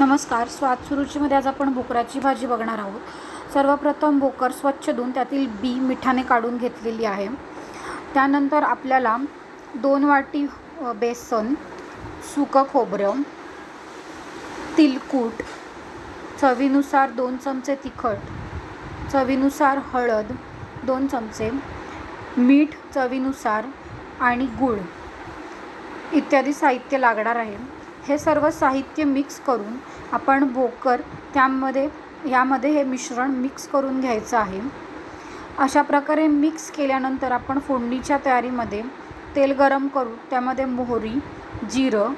नमस्कार. स्वाद सुरुचीमध्ये आज आपण बोकराची भाजी बघणार आहोत. सर्वप्रथम बोकर स्वच्छ धुवून त्यातील बी मिठाने काढून घेतलेली आहे. त्यानंतर आपल्याला दोन वाटी बेसन सुकं खोबरं तिलकूट चवीनुसार दोन चमचे तिखट चवीनुसार हळद दोन चमचे मीठ चवीनुसार आणि गूळ इत्यादी साहित्य लागणार आहे. हे सर्व साहित्य मिक्स करून आपण भोकर त्यामध्ये यामध्ये हे मिश्रण मिक्स करून घ्यायचं आहे. अशा प्रकारे मिक्स केल्यानंतर आपण फोडणीच्या तयारीमध्ये तेल गरम करू. त्यामध्ये मोहरी जिरं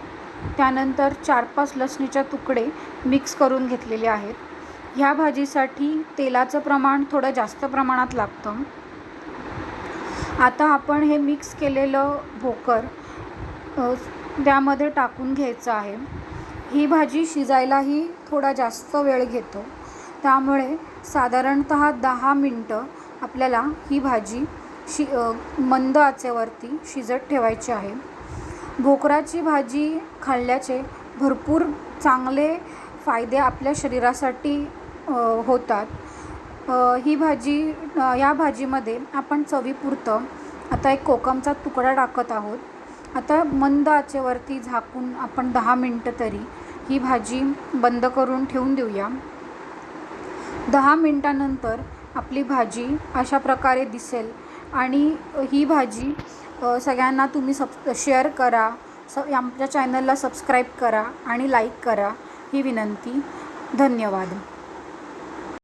त्यानंतर चार पाच लसणीचे तुकडे मिक्स करून घेतलेले आहेत. ह्या भाजीसाठी तेलाचं प्रमाण थोडं जास्त प्रमाणात लागतं. आता आपण हे मिक्स केलेलं भोकर त्यामध्ये टाकून घ्यायचं आहे. ही भाजी शिजायलाही थोडा जास्त वेळ घेतो. त्यामुळे साधारणत दहा मिनटं आपल्याला ही भाजी शि मंद आचेवरती शिजत ठेवायची आहे. भोकराची भाजी खाल्ल्याचे भरपूर चांगले फायदे आपल्या शरीरासाठी होतात. ही भाजी या भाजीमध्ये आपण चवीपुरतं आता एक कोकमचा तुकडा टाकत आहोत. आता मंद आचेवरती झाकून आपण दहा मिनटं तरी ही भाजी बंद करून ठेवून देऊया. दहा मिनटानंतर आपली भाजी अशा प्रकारे दिसेल आणि ही भाजी सगळ्यांना तुम्ही सब शेअर करा स आमच्या चॅनलला सबस्क्राईब करा आणि लाईक करा ही विनंती. धन्यवाद.